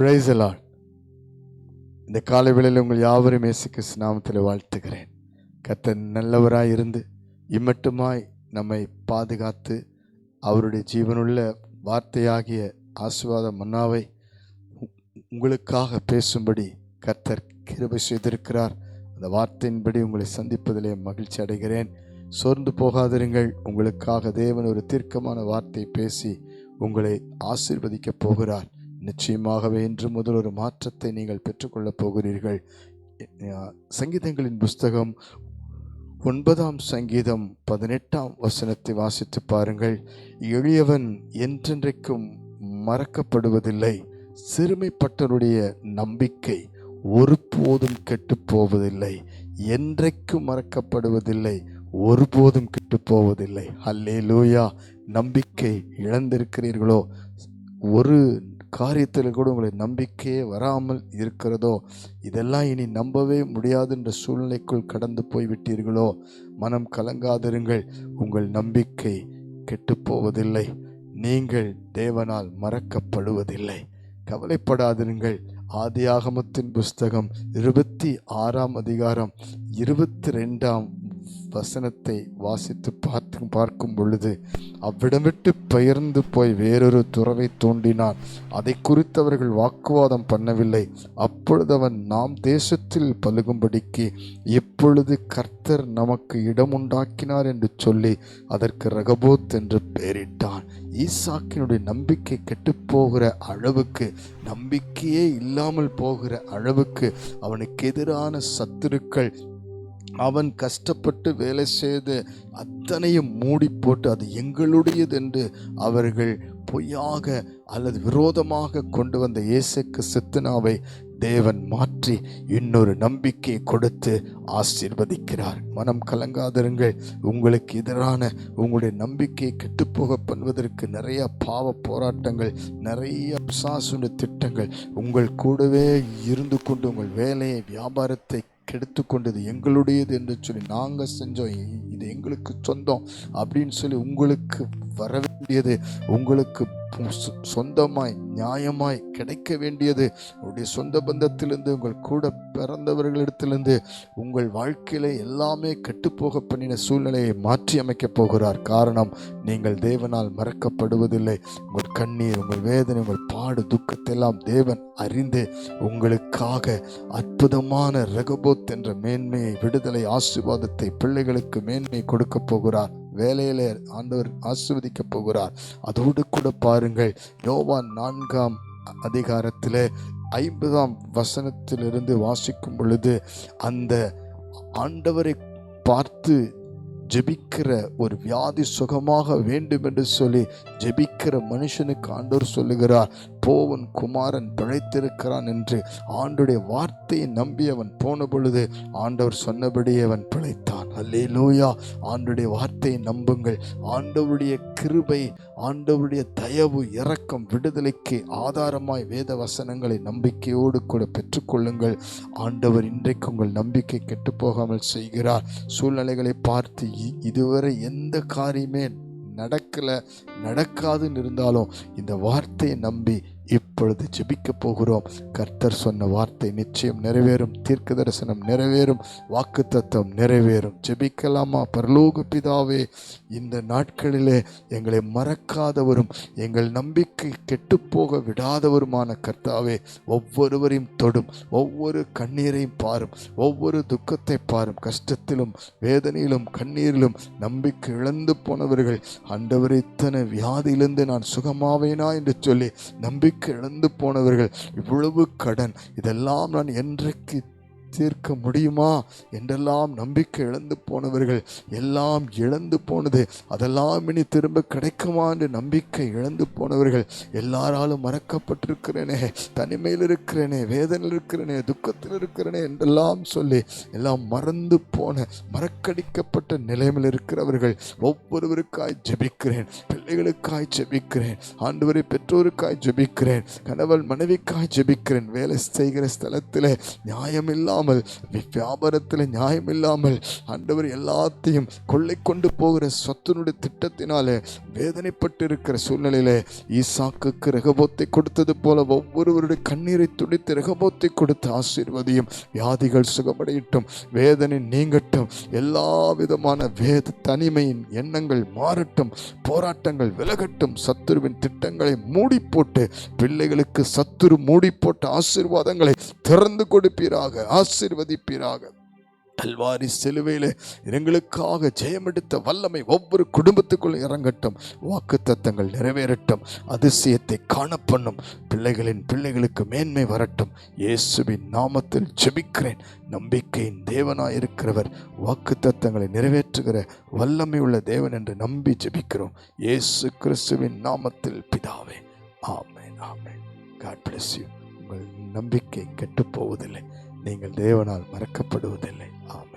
பிரைசலான் இந்த காலை வேளையில் உங்கள் யாவரும் இயேசு கிறிஸ்து நாமத்தில் வாழ்த்துகிறேன். கர்த்தர் நல்லவராய் இருந்து இம்மட்டுமாய் நம்மை பாதுகாத்து அவருடைய ஜீவனுள்ள வார்த்தையாகிய ஆசீர்வாத மன்னாவை உ- உங்களுக்காக பேசும்படி கர்த்தர் கிருபை செய்திருக்கிறார். அந்த வார்த்தையின்படி உங்களை சந்திப்பதிலே மகிழ்ச்சி அடைகிறேன். சோர்ந்து போகாதிருங்கள். உங்களுக்காக தேவன் ஒரு தீர்க்கமான வார்த்தை பேசி உங்களை ஆசீர்வதிக்கப் போகிறார். நிச்சயமாகவே இன்று முதல் ஒரு மாற்றத்தை நீங்கள் பெற்றுக்கொள்ளப் போகிறீர்கள். சங்கீதங்களின் புஸ்தகம் ஒன்பதாம் சங்கீதம் பதினெட்டாம் வசனத்தை வாசித்து பாருங்கள். எளியவன் என்றென்றைக்கும் மறக்கப்படுவதில்லை. சிறுமைப்பட்டவருடைய நம்பிக்கை ஒருபோதும் கெட்டுப்போவதில்லை என்றைக்கும் மறக்கப்படுவதில்லை. ஒருபோதும் கெட்டுப்போவதில்லை அல்லே லூயா நம்பிக்கை இழந்திருக்கிறீர்களோ? ஒரு காரியத்தில் கூட உங்களை நம்பிக்கையே வராமல் இருக்கிறதோ? இதெல்லாம் இனி நம்பவே முடியாது என்ற சூழ்நிலைக்குள் கடந்து போய்விட்டீர்களோ? மனம் கலங்காதிருங்கள். உங்கள் நம்பிக்கை கெட்டுப்போவதில்லை. நீங்கள் தேவனால் மறக்கப்படுவதில்லை. கவலைப்படாதிருங்கள். ஆதியாகமத்தின் புஸ்தகம் இருபத்தி ஆறாம் அதிகாரம் இருபத்தி ரெண்டாம் வசனத்தை வாசித்து பார்த்து பார்க்கும் பொழுது அவ்விடம் விட்டு பெயர்ந்து போய் வேறொரு துறவை தோண்டினான். அதை குறித்து அவர்கள் வாக்குவாதம் பண்ணவில்லை. அப்பொழுது அவன் நாம் தேசத்தில் பழுகும்படிக்கு எப்பொழுது கர்த்தர் நமக்கு இடம் உண்டாக்கினார் என்று சொல்லி அதற்கு ரகபோத் என்று பெயரிட்டான். ஈசாக்கினுடைய நம்பிக்கை கெட்டுப்போகிற அளவுக்கு நம்பிக்கையே இல்லாமல் போகிற அளவுக்கு அவனுக்கு எதிரான சத்துருக்கள் அவன் கஷ்டப்பட்டு வேலை செய்து அத்தனையும் மூடி போட்டு அது எங்களுடையது என்று அவர்கள் பொய்யாக அல்லது விரோதமாக கொண்டு வந்த இயேசுக்கு சித்தனாவை தேவன் மாற்றி இன்னொரு நம்பிக்கையை கொடுத்து ஆசீர்வதிக்கிறார். மனம் கலங்காதிருங்கள். உங்களுக்கு எதிரான உங்களுடைய நம்பிக்கையை கெட்டுப்போக பண்ணுவதற்கு நிறைய பாவ போராட்டங்கள் நிறைய சாசுன திட்டங்கள் உங்கள் கூடவே இருந்து கொண்டு உங்கள் வேலையை வியாபாரத்தை கெடுத்து கொண்டது எங்களுடையது என்று சொல்லி நாங்கள் செஞ்சோம். இது எங்களுக்கு சொந்தம் அப்படின்னு சொல்லி உங்களுக்கு வர வேண்டியது உங்களுக்கு சொந்தமாய் நியாயமாய் கிடைக்க வேண்டியது. உங்களுடைய சொந்த பந்தத்திலிருந்து உங்கள் கூட பிறந்தவர்களிடத்திலிருந்து உங்கள் வாழ்க்கையில எல்லாமே கெட்டுப்போக பண்ணின சூழ்நிலையை மாற்றி அமைக்கப் போகிறார். காரணம் நீங்கள் தேவனால் மறக்கப்படுவதில்லை. உங்கள் கண்ணீர் உங்கள் வேதனை உங்கள் பாடு துக்கத்தை எல்லாம் தேவன் அறிந்து உங்களுக்காக அற்புதமான ரகபோத் என்ற மேன்மையை விடுதலை ஆசீர்வாதத்தை பிள்ளைகளுக்கு மேன்மை கொடுக்க போகிறார். வேலையில் ஆண்டவர் ஆசிர்வதிக்க போகிறார். அதோடு கூட பாருங்கள் யோவான் நான்காம் அதிகாரத்தில் ஐம்பதாம் வசனத்திலிருந்து வாசிக்கும் பொழுது அந்த ஆண்டவரை பார்த்து ஜெபிக்கிற ஒரு வியாதி சுகமாக வேண்டும் என்று சொல்லி ஜெபிக்கிற மனுஷனுக்கு ஆண்டவர் சொல்லுகிறார் போவன் குமாரன் பிழைத்திருக்கிறான் என்று ஆண்டுடைய வார்த்தையை நம்பி அவன் போன பொழுது ஆண்டவர் சொன்னபடியே அவன் பிழைத்தான். அல்லே லூயா ஆண்டுடைய வார்த்தையை நம்புங்கள். ஆண்டவருடைய கிருபை ஆண்டவருடைய தயவு இரக்கம் விடுதலைக்கு ஆதாரமாய் வேத வசனங்களை நம்பிக்கையோடு கூட பெற்றுக்கொள்ளுங்கள். ஆண்டவர் இன்றைக்கு உங்கள் நம்பிக்கை கெட்டுப்போகாமல் செய்கிறார். சூழ்நிலைகளை பார்த்து இதுவரை எந்த காரியமே நடக்கல நடக்காதுன்னு இருந்தாலும் இந்த வார்த்தையை நம்பி இப்பொழுது ஜெபிக்க போகிறோம். கர்த்தர் சொன்ன வார்த்தை நிச்சயம் நிறைவேறும். தீர்க்க தரிசனம் நிறைவேறும். வாக்குத்தத்தம் நிறைவேறும். ஜெபிக்கலாமா? பரலோக பிதாவே இந்த நாட்களிலே எங்களை மறக்காதவரும் எங்கள் நம்பிக்கை கெட்டுப்போக விடாதவருமான கர்த்தாவே ஒவ்வொருவரையும் தொடும். ஒவ்வொரு கண்ணீரையும் பாரும். ஒவ்வொரு துக்கத்தை பாரும். கஷ்டத்திலும் வேதனையிலும் கண்ணீரிலும் நம்பிக்கை இழந்து போனவர்கள் அண்டவர் இத்தனை வியாதியிலிருந்து நான் சுகமாவேனா என்று சொல்லி நம்பிக்கை இழந்து போனவர்கள் இவ்வளவு கடன். இதெல்லாம் நான் என்றைக்கு தீர்க்க முடியுமா என்றெல்லாம் நம்பிக்கை இழந்து போனவர்கள் எல்லாம் இழந்து போனது. அதெல்லாம் இனி திரும்ப கிடைக்குமா என்று நம்பிக்கை இழந்து போனவர்கள் எல்லாராலும் மறக்கப்பட்டிருக்கிறேனே தனிமையில் இருக்கிறேனே வேதனையில் இருக்கிறேனே துக்கத்தில் இருக்கிறேனே என்றெல்லாம் சொல்லி எல்லாம் மறந்து போன மறக்கடிக்கப்பட்ட நிலைமையில் இருக்கிறவர்கள் ஒவ்வொருவருக்காய் ஜெபிக்கிறேன் பிள்ளைகளுக்காய் ஜெபிக்கிறேன் ஆண்டவரை பெற்றோருக்காய் ஜெபிக்கிறேன் கணவன் மனைவிக்காய் ஜெபிக்கிறேன் வேலை செய்கிற ஸ்தலத்தில் நியாயமில்லாமல் இல்லாமல் வியாபாரத்தில் நியாயம் இல்லாமல் ஆண்டவர் எல்லாத்தையும் கொள்ளை கொண்டு போகிற சொத்தினுடைய திட்டத்தினாலே வேதனைப்பட்டு இருக்கிற சூழ்நிலையிலே ஈசாக்குக்கு ரகபோத்தை கொடுத்தது போல ஒவ்வொருவருடைய கண்ணீரை துடித்து ரகபோத்தை கொடுத்து ஆசீர்வதியும். வியாதிகள் சுகமடையட்டும் வேதனை நீங்கட்டும் எல்லா விதமான வேத தனிமையின் எண்ணங்கள் மாறட்டும் போராட்டங்கள் விலகட்டும். சத்துருவின் திட்டங்களை மூடி போட்டு பிள்ளைகளுக்கு சத்துரு மூடி போட்ட ஆசீர்வாதங்களை திறந்து கொடுப்பீராக. ஆசீர்வதிப்பீராக. கல்வாரி சிலுவையில் எங்களுக்காக ஜெயமெடுத்த வல்லமை ஒவ்வொரு குடும்பத்துக்குள் இறங்கட்டும். வாக்கு தத்தங்கள் நிறைவேறட்டும். அதிசயத்தை காணப்பண்ணும். பிள்ளைகளின் பிள்ளைகளுக்கு மேன்மை வரட்டும். இயேசுவின் நாமத்தில் ஜெபிக்கிறேன். நம்பிக்கையின் தேவனாயிருக்கிறவர் வாக்கு தத்தங்களை நிறைவேற்றுகிற வல்லமை உள்ள தேவன் என்று நம்பி ஜெபிக்கிறோம். இயேசு கிறிஸ்துவின் நாமத்தில் பிதாவே. ஆமேன் ஆமேன். காட் பிளஸ் யூ உங்கள் நம்பிக்கை கெட்டுப் போவதில்லை. நீங்கள் தேவனால் மறக்கப்படுவதில்லை. ஆமாம்